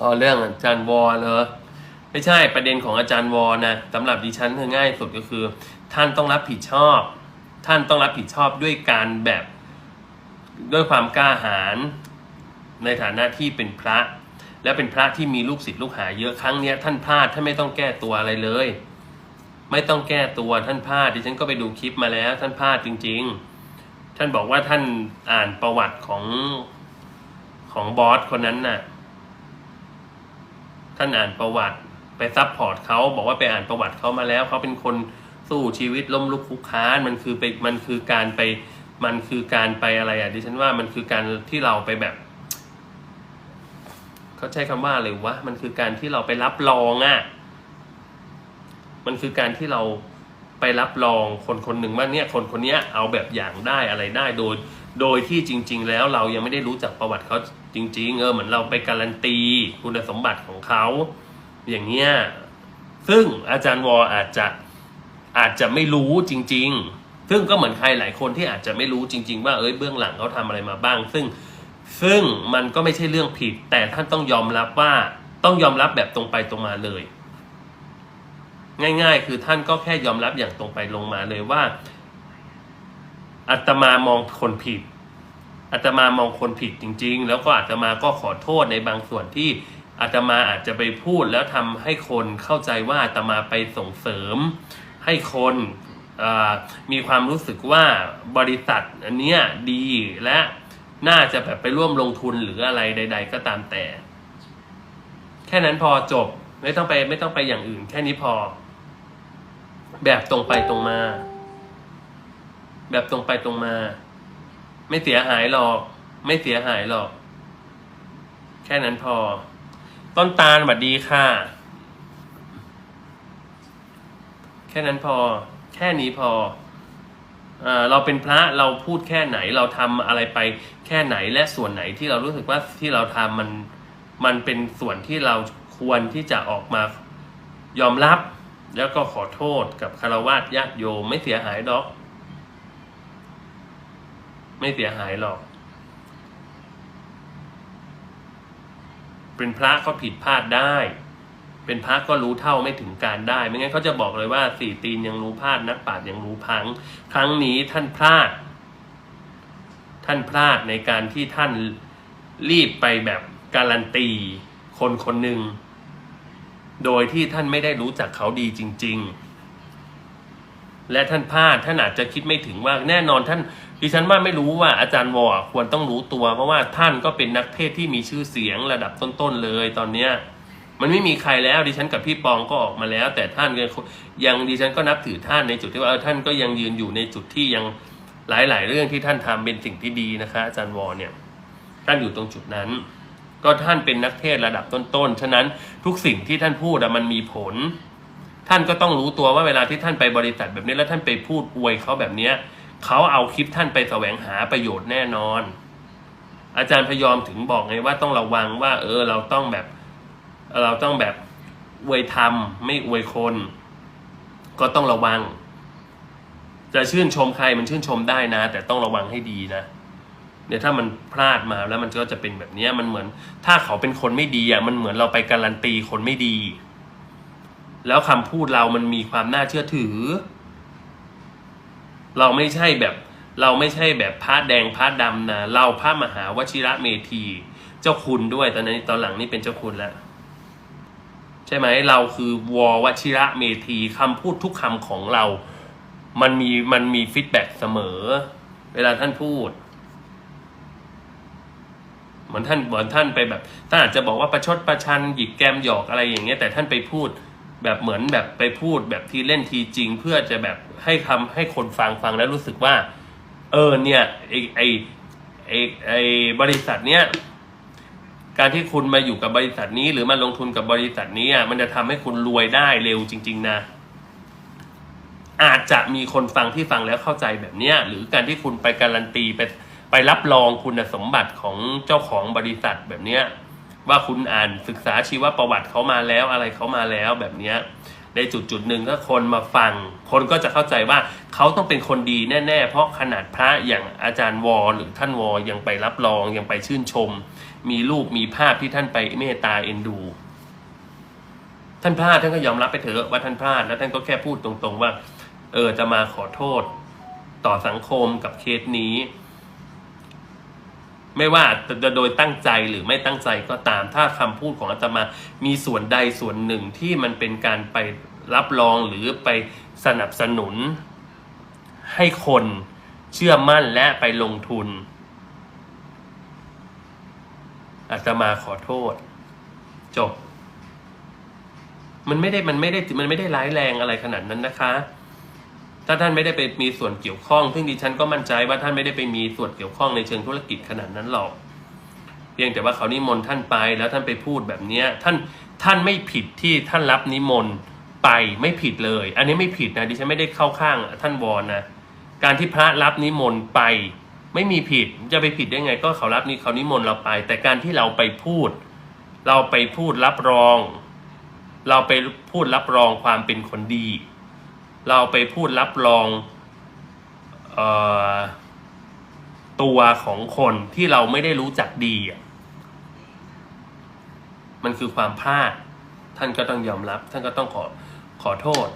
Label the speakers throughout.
Speaker 1: อ๋อเรื่องอาจารย์วอเหรอไม่ใช่ประเด็นของอาจารย์วอนะสำหรับดิฉันคือง่ายสุดก็คือ ท่านต้องรับผิดชอบ ท่านต้องรับผิดชอบด้วยการแบบด้วยความกล้าหาญในฐานะที่เป็นพระ และเป็นพระที่มีลูกศิษย์ลูกหาเยอะครั้งเนี้ยท่านพลาดท่านไม่ต้องแก้ตัวอะไรเลย ไม่ต้องแก้ตัวท่านพลาดดิฉันก็ไปดูคลิปมาแล้ว ท่านพลาดจริง ๆ ท่านบอกว่าท่านอ่านประวัติของของบอสคนนั้นน่ะ ท่านอ่านประวัติไปซับพอร์ตเขาบอกว่าไปอ่านประวัติเขามาแล้วเขาเป็นคนสู้ชีวิตล้มลุกคลุกคลานมันคือไปมันคือการไปมันคือการไปอะไรอะดิฉันว่ามันคือการที่เราไปแบบเขาใช้คำว่าอะไรวะมันคือการที่เราไปรับรองอะมันคือการที่เรา ไปรับรองคนคนหนึ่งว่าเนี่ยคนคนนี้เอาแบบอย่างได้อะไรได้โดย โดยที่จริง ๆ แล้วเรายังไม่ได้รู้จักประวัติเขาจริง ๆ เออเหมือนเราไปการันตีคุณสมบัติของเขาอย่างเงี้ยซึ่งอาจารย์วออาจจะอาจจะไม่รู้จริง ๆ ซึ่งก็เหมือนใครหลายคนที่อาจจะไม่รู้จริง ๆ ว่าเอ้ยเบื้องหลังเขาทำอะไรมาบ้าง ซึ่งซึ่งมันก็ไม่ใช่เรื่องผิด แต่ท่านต้องยอมรับว่าต้องยอมรับแบบตรงไปตรงมาเลย ง่าย ๆ คือท่านก็แค่ยอมรับอย่างตรงไปลงมาเลยว่าอาตมามองคนผิดอาตมามองคนผิดจริง ๆ แล้วก็อาตมาก็ขอโทษในบางส่วนที่อาตมาอาจจะไปพูดแล้วทำให้คนเข้าใจว่าอาตมาไปส่งเสริม ให้คนมีความรู้สึกว่าบริษัทอันเนี้ยดีและน่าจะแบบไปร่วมลงทุนหรืออะไรใด ๆ ก็ตามแต่ แค่นั้นพอจบไม่ต้องไปไม่ต้องไปอย่างอื่น แค่นี้พอ แบบตรงไปตรงมา แบบตรงไปตรงมา ไม่เสียหายหรอก ไม่เสียหายหรอก แค่นั้นพอ ต้นตาลสวัสดีค่ะ แค่นั้นพอ แค่นี้พอเออเราเป็นพระเราพูดแค่ไหนเราทำอะไรไปแค่ไหนและส่วนไหนที่เรารู้สึกว่าที่เราทำมันมันเป็นส่วนที่เราควรที่จะออกมายอมรับ แล้วก็ขอโทษกับคารวะญาติโยมไม่เสียหายหรอก ไม่เสียหายหรอก เป็นพระก็ผิดพลาดได้ เป็นพระก็รู้เท่าไม่ถึงการได้ ไม่งั้นเขาจะบอกเลยว่าสี่ตีนยังรู้พลาดนักปราชญ์ยังรู้พัง ครั้งนี้ท่านพลาด ท่านพลาดในการที่ท่านรีบไปแบบการันตี คนคนหนึ่ง โดยที่ท่านไม่ได้รู้จักเขาดีจริง ๆ และท่านพลาดท่านอาจจะคิดไม่ถึงว่าแน่นอนท่านดิฉันว่าไม่รู้ว่าอาจารย์วอควรต้องรู้ตัว เพราะว่าท่านก็เป็นนักเทศที่มีชื่อเสียงระดับต้นๆเลย ตอนเนี้ยมันไม่มีใครแล้วดิฉันกับพี่ปองก็ออกมาแล้ว แต่ท่านยังดิฉันก็นับถือท่านในจุดที่ว่าท่านก็ยังยืนอยู่ในจุดที่ยังหลาย ๆ เรื่องที่ท่านทำเป็นสิ่งที่ดีนะคะ อาจารย์วอเนี่ยท่านอยู่ตรงจุดนั้น ก็ท่านเป็นนักเทศระดับต้นๆ ฉะนั้นทุกสิ่งที่ท่านพูดมันมีผล ท่านก็ต้องรู้ตัวว่าเวลาที่ท่านไปบริษัทแบบนี้แล้วท่านไปพูดอวยเขาแบบเนี้ยเขาเอาคลิปท่านไปแสวงหาประโยชน์แน่นอน อาจารย์พยอมถึงบอกไงว่าต้องระวังว่า เออเราต้องแบบ เราต้องแบบอวยธรรมไม่อวยคน ก็ต้องระวัง จะชื่นชมใครมันชื่นชมได้นะ แต่ต้องระวังให้ดีนะ เนี่ยถ้ามันพลาดมาแล้วมันก็จะเป็นแบบนี้มันเหมือน ถ้าเขาเป็นคนไม่ดีอะมันเหมือนเราไปการันตีคนไม่ดี แล้วคำพูดเรามันมีความน่าเชื่อถือ เราไม่ใช่แบบเราไม่ใช่แบบพระแดงพระดำนะเราพระมหาวชิระเมธี เจ้าคุณด้วยตอนนี้ตอนหลังนี่เป็นเจ้าคุณแล้วใช่ไหมเราคือวอวชิระเมธีคำพูดทุกคำของเรา มันมีมันมีฟีดแบ็กเสมอ เวลาท่านพูด เหมือนท่านเหมือนท่านไปแบบท่านอาจจะบอกว่าประชดประชันหยิกแกมหยอกอะไรอย่างเงี้ยแต่ท่านไปพูดแบบเหมือนแบบไปพูดแบบทีเล่นทีจริง เพื่อจะแบบให้คำให้คนฟังฟังแล้วรู้สึกว่า เออเนี่ยไอไอไอไอบริษัทเนี้ยการที่คุณมาอยู่กับบริษัทนี้ หรือมาลงทุนกับบริษัทนี้อะมันจะทำให้คุณรวยได้เร็วจริง ๆ นะ อาจจะมีคนฟังที่ฟังแล้วเข้าใจแบบเนี้ยหรือการที่คุณไปการันตีไป ไปรับรองคุณสมบัติของเจ้าของบริษัทแบบเนี้ยว่าคุณอ่านศึกษาชีวประวัติเขามาแล้วอะไรเขามาแล้วแบบเนี้ยในจุดจุดหนึ่งถ้าคนมาฟัง คนก็จะเข้าใจว่าเขาต้องเป็นคนดีแน่ ๆ เพราะขนาดพระอย่างอาจารย์วอหรือท่านวอยังไปรับรองยังไปชื่นชม มีรูปมีภาพที่ท่านไปเมตตาเอ็นดู ท่านพลาดท่านก็ยอมรับไปเถอะว่าท่านพลาดแล้วท่านก็แค่พูดตรงๆว่า เออจะมาขอโทษ ต่อสังคมกับเคสนี้ ไม่ว่าจะโดยตั้งใจหรือไม่ตั้งใจก็ตาม ถ้าคำพูดของอาตมามีส่วนใดส่วนหนึ่งที่มันเป็นการไปรับรองหรือไปสนับสนุน ให้คนเชื่อมั่นและไปลงทุนอาตมาขอโทษ จบ มันไม่ได้มันไม่ได้มันไม่ได้ร้ายแรงอะไรขนาดนั้นนะคะ ถ้าท่านไม่ได้ไปมีส่วนเกี่ยวข้อง ซึ่งดิฉันก็มั่นใจว่าท่านไม่ได้ไปมีส่วนเกี่ยวข้องในเชิงธุรกิจขนาดนั้นหรอก เพียงแต่ว่าเขานิมนต์ท่านไปแล้วท่านไปพูดแบบเนี้ยท่านท่านไม่ผิดที่ท่านรับนิมนต์ไปไม่ผิดเลย อันนี้ไม่ผิดนะดิฉันไม่ได้เข้าข้างท่านวอนนะการที่พระรับนิมนต์ไปไม่มีผิดจะไปผิดได้ไง ก็เขารับนี่เขานิมนต์เราไป แต่การที่เราไปพูด เราไปพูดรับรอง เราไปพูดรับรองความเป็นคนดี เราไปพูดรับรองออตัวของคนที่เราไม่ได้รู้จักดีมันคือความพลาด ท่านก็ต้องยอมรับ ท่านก็ต้องขอขอโทษ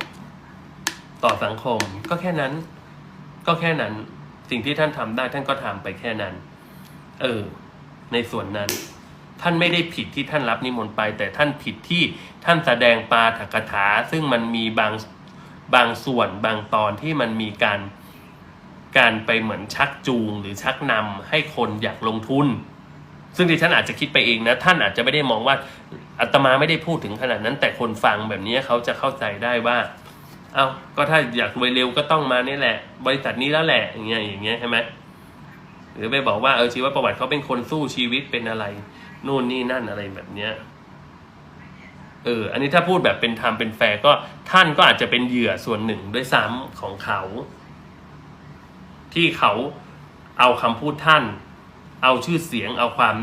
Speaker 1: ต่อสังคม ก็แค่นั้น ก็แค่นั้น สิ่งที่ท่านทำได้ท่านก็ทำไปแค่นั้น เออ ในส่วนนั้นท่านไม่ได้ผิดที่ท่านรับนิมนต์ไป แต่ท่านผิดที่ท่านแสดงปาถกถา ซึ่งมันมีบาง บางส่วนบางตอนที่มันมีการการไปเหมือนชักจูงหรือชักนำให้คนอยากลงทุน ซึ่งที่ฉันอาจจะคิดไปเองนะ ท่านอาจจะไม่ได้มองว่าอาตมาไม่ได้พูดถึงขนาดนั้น แต่คนฟังแบบนี้เขาจะเข้าใจได้ว่าเอา้าก็ถ้าอยากรวยเร็วก็ต้องมานี่แหละ บริษัทนี้แล้วแหละอย่างเงี้ยอย่างเงี้ยใช่ไหมหรือไปบอกว่าเออชีวประวัติเขาเป็นคนสู้ชีวิตเป็นอะไร นู่นนี่นั่นอะไรแบบเนี้ย เอออันนี้ถ้าพูดแบบเป็นธรรมเป็นแฟร์ก็ท่านก็อาจจะเป็นเหยื่อส่วนหนึ่งด้วยซ้ำของเขา ที่เขาเอาคำพูดท่าน เอาชื่อเสียง เอาความ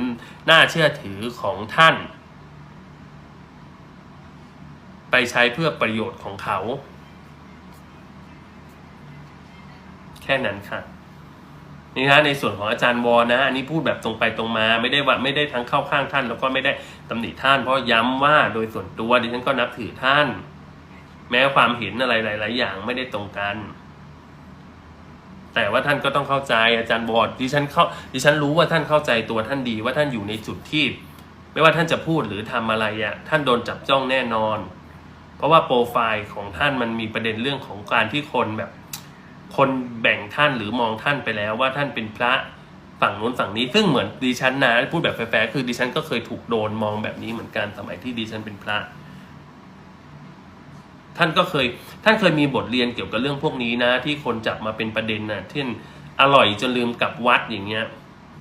Speaker 1: น่าเชื่อถือของท่าน ไปใช้เพื่อประโยชน์ของเขา แค่นั้นค่ะนี่นะในส่วนของอาจารย์วอนะ อันนี้พูดแบบตรงไปตรงมา ไม่ได้ว่าไม่ได้ทั้งเข้าข้างท่าน แล้วก็ไม่ได้ ตำหนิท่าน เพราะย้ำว่าโดยส่วนตัวดิฉันก็นับถือท่าน แม้ความเห็นอะไรหลาย ๆ อย่างไม่ได้ตรงกัน แต่ว่าท่านก็ต้องเข้าใจอาจารย์บอดดิฉันเข้าดิฉันรู้ว่าท่านเข้าใจตัวท่านดีว่าท่านอยู่ในจุดที่ ไม่ว่าท่านจะพูดหรือทำอะไรอะท่านโดนจับจ้องแน่นอน เพราะว่าโปรไฟล์ของท่านมันมีประเด็นเรื่องของการที่คนแบบ คนแบ่งท่านหรือมองท่านไปแล้วว่าท่านเป็นพระ ฝั่งนู้นฝั่งนี้ ซึ่งเหมือนดิฉันนะพูดแบบแฟร์ๆคือดิฉันก็เคยถูกโดนมองแบบนี้เหมือนกันสมัยที่ดิฉันเป็นพระท่านก็เคย ท่านเคยมีบทเรียนเกี่ยวกับเรื่องพวกนี้นะ ที่คนจับมาเป็นประเด็นนะเช่นอร่อยจนลืมกลับวัดอย่างเงี้ย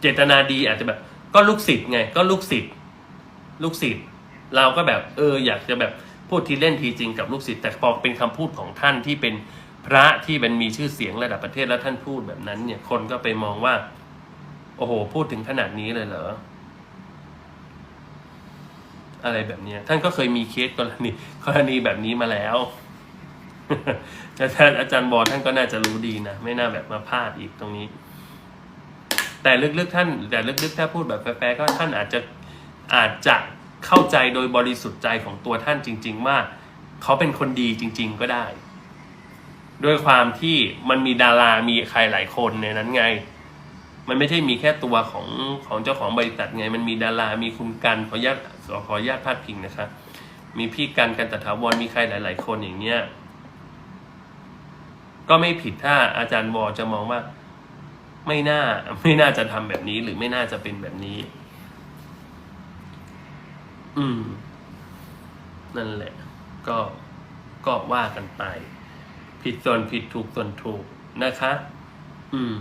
Speaker 1: เจตนาดีอาจจะแบบ ก็ลูกศิษย์ไง ก็ลูกศิษย์ลูกศิษย์เราก็แบบ เออ อยากจะแบบพูดทีเล่นทีจริงกับลูกศิษย์แต่พอเป็นคำพูดของท่านที่เป็นพระที่เป็นมีชื่อเสียงระดับประเทศแล้วท่านพูดแบบนั้น เนี่ย คนก็ไปมองว่า โอ้โห พูดถึงขนาดนี้เลยเหรอ อะไรแบบนี้ ท่านก็เคยมีเคสกรณีกรณีแบบนี้มาแล้วอาจารย์อาจารย์บอท่านก็น่าจะรู้ดีนะ ไม่น่าแบบมาพลาดอีกตรงนี้ แต่ลึกๆท่าน แต่ลึกๆถ้าพูดแบบแฟร์ๆก็ท่านอาจจะอาจจะเข้าใจโดยบริสุทธิ์ใจของตัวท่านจริง ๆ ว่าเขาเป็นคนดีจริง ๆ ก็ได้ ด้วยความที่มันมีดารามีใครหลายคนในนั้นไง มันไม่ใช่มีแค่ตัวของของเจ้าของบริษัทไง มันมีดารา มีคุณกันขออนุญาตขออนุญาตพาดพิงนะครับมีพี่กันกันตถาวรมีใครหลาย ๆ คนอย่างเงี้ย ก็ไม่ผิดถ้าอาจารย์วอจะมองว่า ไม่น่าไม่น่าจะทำแบบนี้หรือไม่น่าจะเป็นแบบนี้ อืม นั่นแหละ ก็ก็ว่ากันไป ผิดส่วนผิดถูกส่วนถูกนะคะ อืม